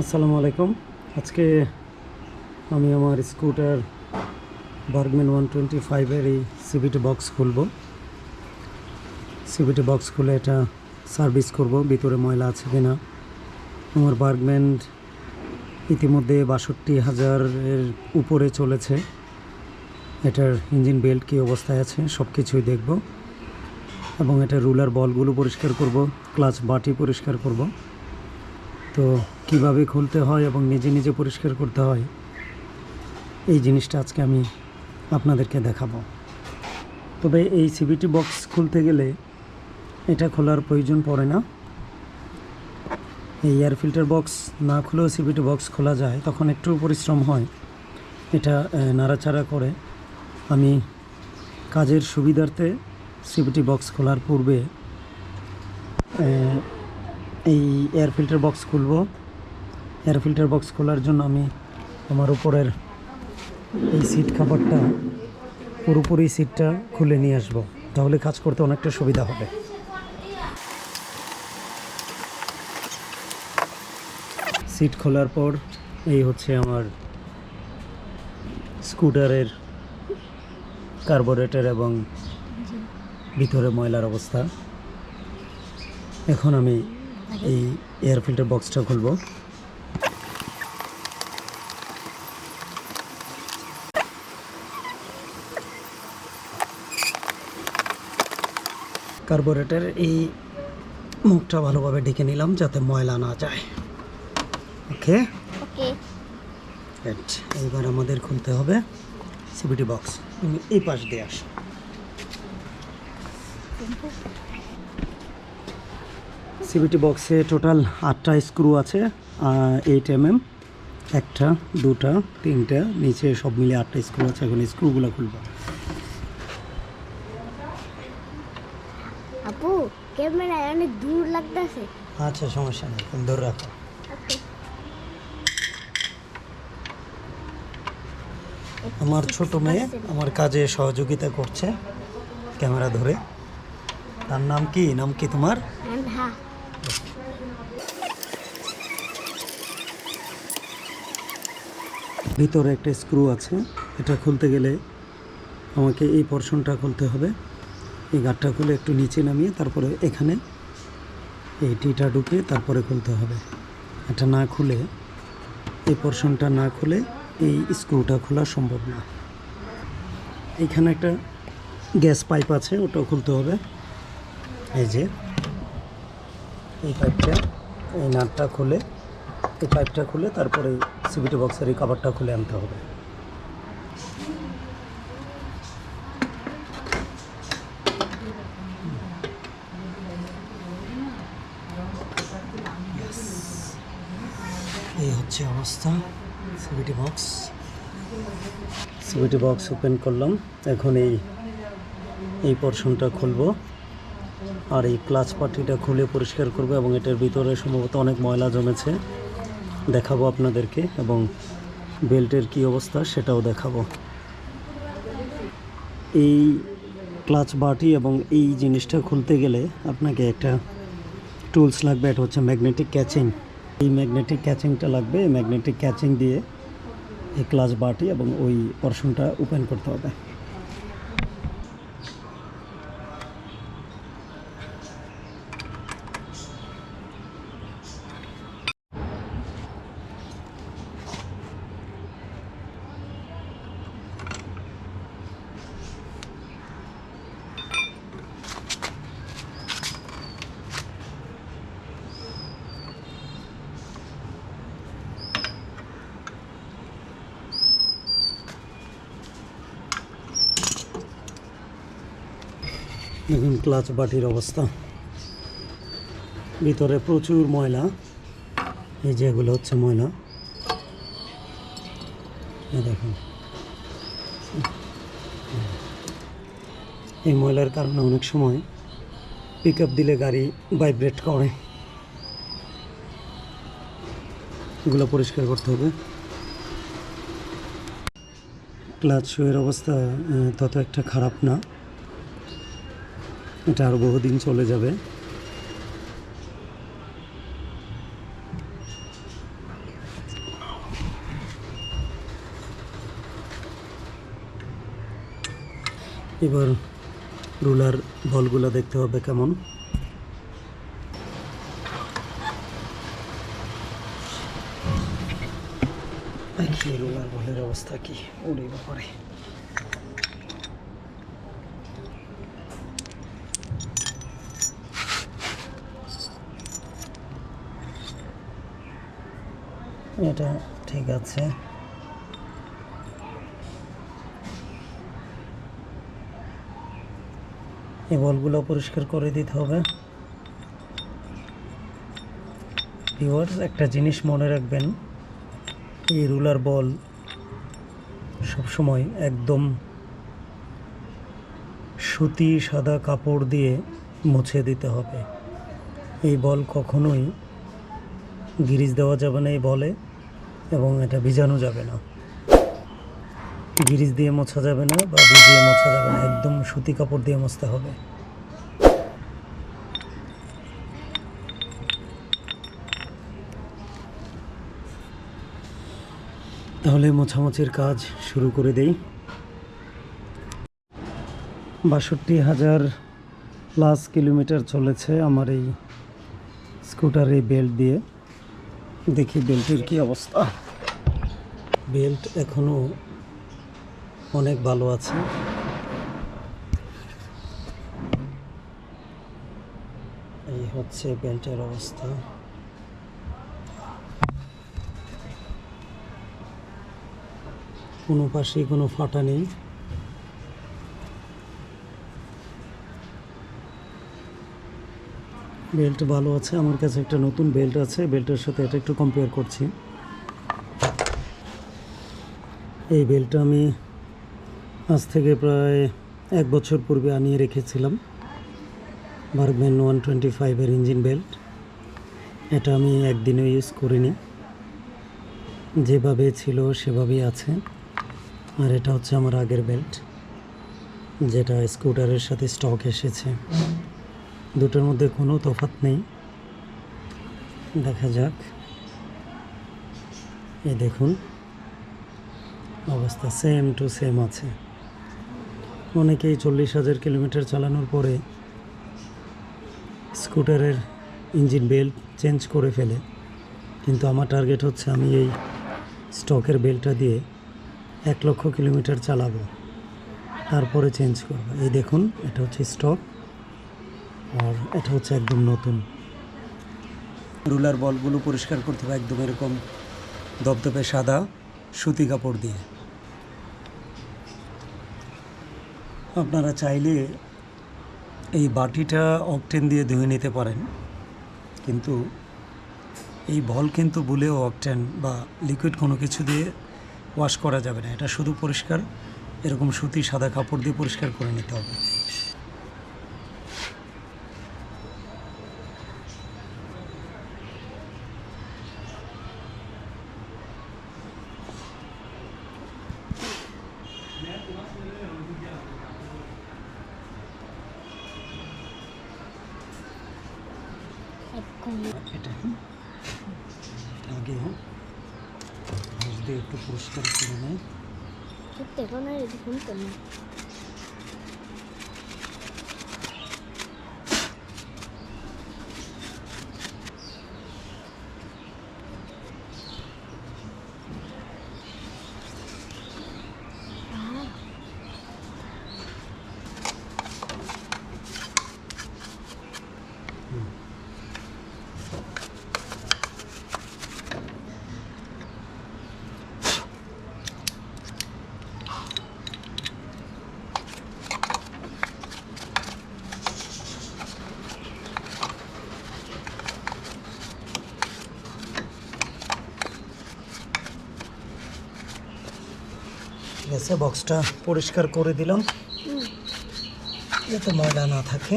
আসসালামু আলাইকুম। আজকে আমি আমার স্কুটার বার্গম্যান ওয়ান টোয়েন্টি ফাইভের এই সিবিটি বক্স খুলব। সিবিটি বক্স খুলে এটা সার্ভিস করব, ভিতরে ময়লা আছে কি না আমার বার্গম্যান ইতিমধ্যে বাষট্টি হাজারের উপরে চলেছে। এটার ইঞ্জিন বেল্ট কী অবস্থায় আছে সব কিছুই দেখব। এবং এটা রুলার বলগুলো পরিষ্কার করব, ক্লাচ বাটি পরিষ্কার করব। তো কীভাবে খুলতে হয় এবং নিজে নিজে পরিষ্কার করতে হয়, এই জিনিসটা আজকে আমি আপনাদেরকে দেখাবো। তবে এই সিবিটি বক্স খুলতে গেলে এটা খোলার প্রয়োজন পড়ে না। এই এয়ার ফিল্টার বক্স না খুলেও সিবিটি বক্স খোলা যায়, তখন একটু পরিশ্রম হয়। এটা নাড়াচাড়া করে আমি কাজের সুবিধার্থে সিবিটি বক্স খোলার পূর্বে এই এয়ার ফিল্টার বক্স খুলব। এয়ার ফিল্টার বক্স খোলার জন্য আমি আমার উপরের এই সিট খাবারটা পুরোপুরি সিটটা খুলে নিয়ে আসব। তাহলে কাজ করতে অনেকটা সুবিধা হবে। সিট খোলার পর এই হচ্ছে আমার স্কুটারের কার্বোরেটর এবং ভিতরে ময়লার অবস্থা। এখন আমি এই এয়ার ফিল্টার বক্সটা খুলব। কার্বোরেটর এই মুখটা ভালোভাবে ঢেকে নিলাম যাতে ময়লা না যায়। ওকে? এইবার আমাদের খুলতে হবে সিবিটি বক্স তুমি এই পাশ দিয়ে আসো। সিবিটি বক্সে টোটাল আটটা স্ক্রু আছে এইট এম এম একটা দুটা তিনটা নিচে সব মিলে আটটা স্ক্রু আছে এখন স্ক্রুগুলো খুলবো। আপু ক্যামেরায় অনেক দূর লাগতেছে। আচ্ছা সমস্যা নেই তুমি ধরে রাখো। আমার ছোট মেয়ে আমার কাজে সহযোগিতা করছে ক্যামেরা ধরে। তার নাম কি? নাম কি তোমার? হ্যাঁ ভিতরে একটা স্ক্রু আছে, এটা খুলতে গেলে আমাকে এই পোর্শনটা খুলতে হবে। এই গাঁটটা খুলে একটু নিচে নামিয়ে তারপরে এখানে এই টিটা ঢুকে তারপরে খুলতে হবে। এটা না খুলে, এই পোর্শনটা না খুলে এই স্ক্রুটা খোলা সম্ভব না। এখানে একটা গ্যাস পাইপ আছে, ওটাও খুলতে হবে। এই যে এই পাইপটা এই নাটটা খুলে, এই পাইপটা খুলে তারপরে সিবিটি বক্সের এই কাভারটা খুলে আনতে হবে। এই হচ্ছে অবস্থা CVT box CVT box open করলাম। এখন এই এই পোর্শনটা খুলবো। আর এই ক্লাচ পাটিটা খুলে পরিষ্কার করব এবং এটার ভিতরে সম্ভবত অনেক ময়লা জমেছে। দেখাবো আপনাদেরকে এবং বেল্টের কি অবস্থা সেটাও দেখাবো। এই ক্লাচ বাটি এবং এই জিনিসটা খুলতে গেলে আপনাকে একটা টুলস লাগবে, এটা হচ্ছে ম্যাগনেটিক ক্যাচিং। এই ম্যাগনেটিক ক্যাচিংটা লাগবে, ম্যাগনেটিক ক্যাচিং দিয়ে এই ক্লাচ বাটি এবং ওই পর্শনটা ওপেন করতে হবে। দেখুন ক্লাচ বাটির অবস্থা। ভিতরে প্রচুর ময়লা। এই যে এগুলো হচ্ছে ময়লা। দেখুন। এই ময়লার কারণে অনেক সময় পিক দিলে গাড়ি ভাইব্রেট করে। এগুলো পরিষ্কার করতে হবে। ক্লাচ শোয়ের অবস্থা তত একটা খারাপ না। এটা আর বহুদিন চলে যাবে। এবার রুলার বলগুলো দেখতে হবে কেমন। রুলার বলের অবস্থা কি ওরে ব্যাপারে এটা ঠিক আছে। এই বলগুলো পরিষ্কার করে দিতে হবে। একটা জিনিস মনে রাখবেন, এই রুলার বল সবসময় একদম সুতি সাদা কাপড় দিয়ে মুছে দিতে হবে। এই বল কখনোই গিরিজ দেওয়া যাবে না এই বলে, এবং এটা ভিজানো যাবে না। গিরিজ দিয়ে মোছা যাবে না বা ভিজিয়ে মোছা যাবে না, একদম সুতি কাপড় দিয়ে মুছতে হবে। তাহলে মোছামুছির কাজ শুরু করে দেই। বাষট্টি হাজার প্লাস কিলোমিটার চলেছে আমার এই স্কুটার, এই বেল্ট দিয়ে। দেখি বেল্টের কি অবস্থা। বেল্ট এখনও অনেক ভালো আছে। এই হচ্ছে বেল্টের অবস্থা। কোনো পাশে কোনো ফাটা নেই। বেল্ট ভালো আছে, আমার কাছে একটা নতুন বেল্ট আছে, বেল্টের সাথে এটা একটু কম্পেয়ার করছি। এই বেল্টটা আমি আজ থেকে প্রায় এক বছর পূর্বে আনিয়ে রেখেছিলাম বার্গম্যান ওয়ান টোয়েন্টি ফাইভের ইঞ্জিন বেল্ট। এটা আমি একদিনও ইউজ করিনি। যেভাবে ছিল সেভাবেই আছে, আর এটা হচ্ছে আমার আগের বেল্ট, যেটা স্কুটারের সাথে স্টক এসেছে। দুটোর মধ্যে কোনো তফাৎ নেই। দেখা যাক। এই দেখুন, অবস্থা সেম টু সেম আছে। অনেকেই চল্লিশ হাজার কিলোমিটার চালানোর পরে স্কুটারের ইঞ্জিন বেল্ট চেঞ্জ করে ফেলে। কিন্তু আমার টার্গেট হচ্ছে আমি এই স্টকের বেল্টটা দিয়ে এক লক্ষ কিলোমিটার চালাবো। তারপরে চেঞ্জ করব। এই দেখুন, এটা হচ্ছে স্টক আর এটা হচ্ছে একদম নতুন। রুলার বলগুলো পরিষ্কার করতে হবে একদম এরকম দপদপে সাদা সুতি কাপড় দিয়ে। আপনারা চাইলে এই বাটিটা অকটেন দিয়ে ধুয়ে নিতে পারেন, কিন্তু এই বল কিন্তু বুলেও অকটেন বা লিকুইড কোনো কিছু দিয়ে ওয়াশ করা যাবে না। এটা শুধু পরিষ্কার, এরকম সুতি সাদা কাপড় দিয়ে পরিষ্কার করে নিতে হবে এটা আগে একটু পরিষ্কার করে নেয় আছে বক্সটা পরিষ্কার করে দিলাম। যাতে ময়লা না থাকে।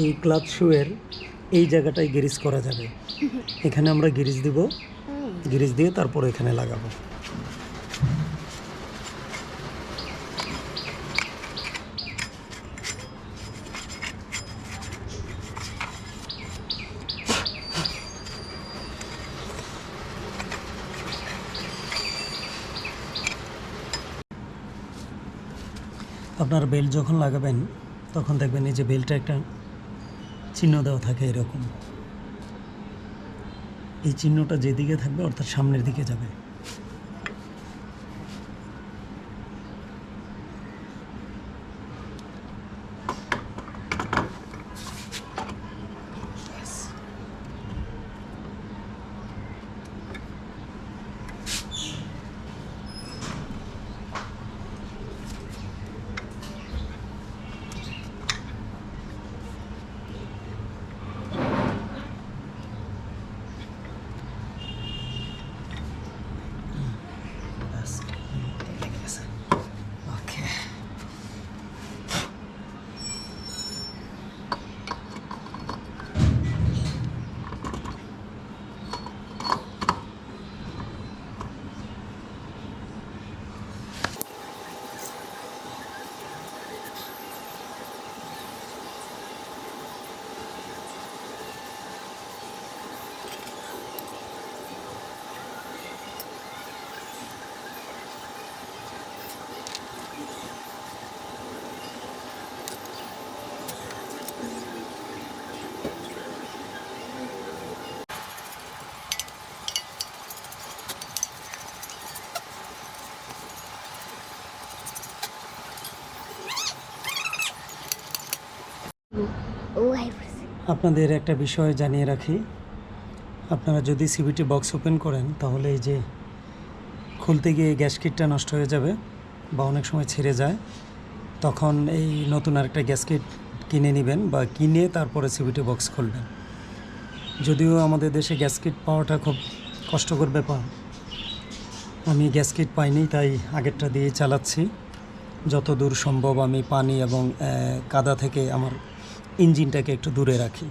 এই ক্লাচ শুয়ের এই জায়গাটায় গিরিজ করা যাবে। এখানে আমরা গিরিজ দিব। গ্রিজ দিয়ে তারপর এখানে লাগাবো। আপনার বেল্ট যখন লাগাবেন, তখন দেখবেন এই যে বেল্টটা একটা চিহ্ন দেওয়া থাকে এরকম। এই চিহ্নটা যেদিকে থাকবে অর্থাৎ সামনের দিকে যাবে। আপনাদের একটা বিষয় জানিয়ে রাখি। আপনারা যদি সিবিটি বক্স ওপেন করেন, তাহলে এই যে খুলতে গিয়ে গ্যাস কিটটা নষ্ট হয়ে যাবে বা অনেক সময় ছেড়ে যায়, তখন এই নতুন আরেকটা গ্যাস কিট কিনে নেবেন বা কিনে তারপরে সিবিটি বক্স খুলবেন। যদিও আমাদের দেশে গ্যাস কিট পাওয়াটা খুব কষ্টকর ব্যাপার। আমি গ্যাস কিট পাইনি, তাই আগেরটা দিয়ে চালাচ্ছি। যত দূর সম্ভব আমি পানি এবং কাদা থেকে আমার ইঞ্জিনটাকে একটু দূরে রাখি।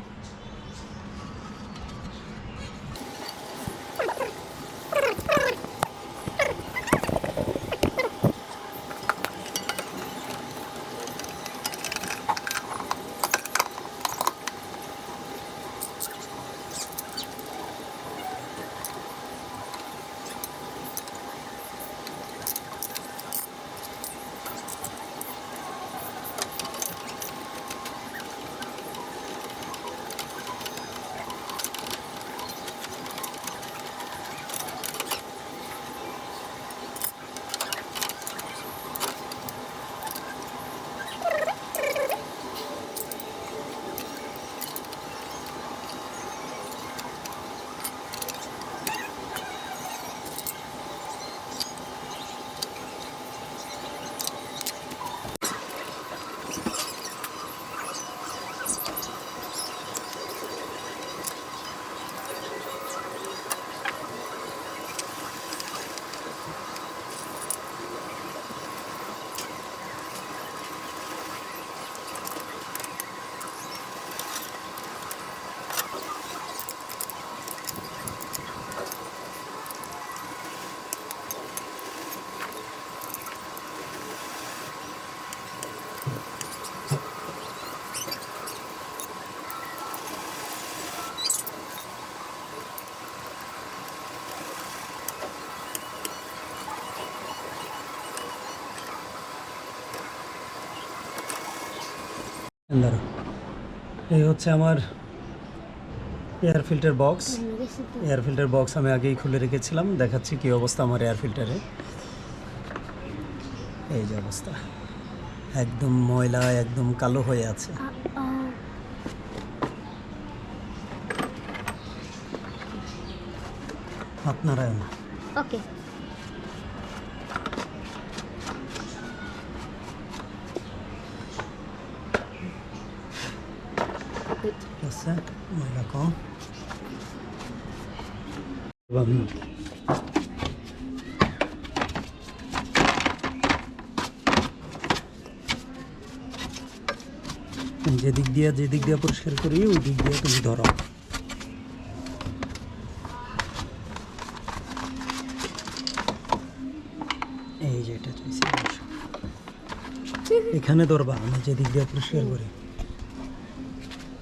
এই হচ্ছে আমার air filter box air filter box আমি আগেই খুলে রেখেছিলাম। দেখাচ্ছি কী অবস্থা আমার এয়ার ফিল্টারে এই যে অবস্থা। একদম ময়লা, একদম কালো হয়ে আছে। আপনারা ওকে ঠিক আছে ময়লা কম এবং যে দিক দিয়ে যে দিক দিয়ে পরিষ্কার করি ওই দিক দিয়ে তুমি ধরো এই যে এটা এখানে ধরবা আমি যে দিক দিয়ে পরিষ্কার করি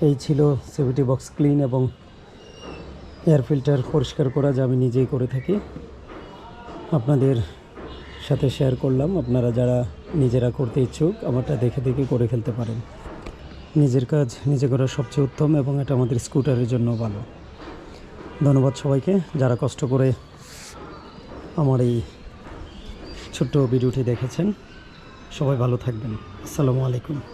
এই ছিল সেভিটি বক্স ক্লিন এবং এয়ার ফিল্টার পরিষ্কার করা যা আমি নিজেই করে থাকি। আপনাদের সাথে শেয়ার করলাম। আপনারা যারা নিজেরা করতে ইচ্ছুক, আমারটা দেখে দেখে করে ফেলতে পারেন। নিজের কাজ নিজে করা সবচেয়ে উত্তম এবং এটা আমাদের স্কুটারের জন্য ভালো। ধন্যবাদ সবাইকে। যারা কষ্ট করে আমার এই ছোট্ট ভিডিওটি দেখেছেন, সবাই ভালো থাকবেন। আসসালামু আলাইকুম।